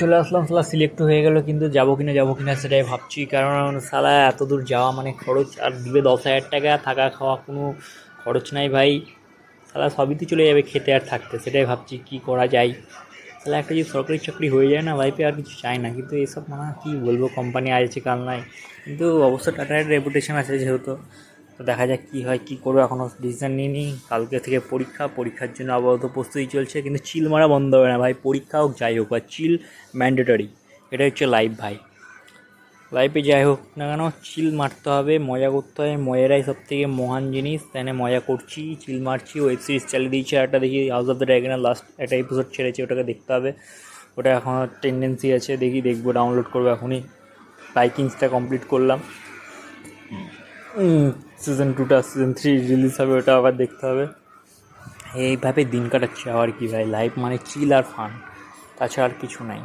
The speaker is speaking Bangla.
চলে আসলাম সালা সিলেক্ট হয়ে গেল, কিন্তু যাব কিনা যাব কিনা সেটাই ভাবছি। কারণ সালা এত দূর যাওয়া মানে খরচ, আর দিবে দশ হাজার টাকা, থাকা খাওয়া কোনো খরচ নাই ভাই। সালা সবই তো চলে যাবে খেতে আর থাকতে, সেটাই ভাবছি কি করা যায়। তাহলে একটা যদি সরকারি চাকরি হয়ে যায় না লাইফে আর কিছু চাই না, কিন্তু এসব মানে কী বলব কোম্পানি আছে কাল নাই। কিন্তু অবশ্য টাটার রেপুটেশন আছে যেহেতু। তো দেখা যাক কী হয়, কী করব? এখনও ডিসিশান নিইনি। কালকে থেকে পরীক্ষা, পরীক্ষার জন্য আপাতত প্রস্তুতি চলছে, কিন্তু চিল মারা বন্ধ হবে না ভাই। পরীক্ষা হোক, যাই হোক বা চিল ম্যান্ডেটরি এটা হচ্ছে লাইফ ভাই। লাইফে যাই হোক না কেন চিল মারতে হবে, মজা করতে হবে। মজারাই সব থেকে মহান জিনিস, তাই মজা করছি চিল মারছি ওয়েব সিরিজ চালিয়ে দিয়েছি একটা দেখি হাউস অফ দ্য ড্রাগনের লাস্ট একটা এপিসোড ছেড়েছে, ওটাকে দেখতে হবে। ওটা এখন টেন্ডেন্সি আছে, দেখি, দেখব ডাউনলোড করব এখনই। বাইকিংসটা কমপ্লিট করলাম। সিজন টুটা সিজন থ্রি রিলিজ হবে, ওটা আবার দেখতে হবে। এইভাবে দিন কাটাচ্ছে আবার কি ভাই লাইফ মানে চিল আর ফান তাছাড়া আর কিছু নাই।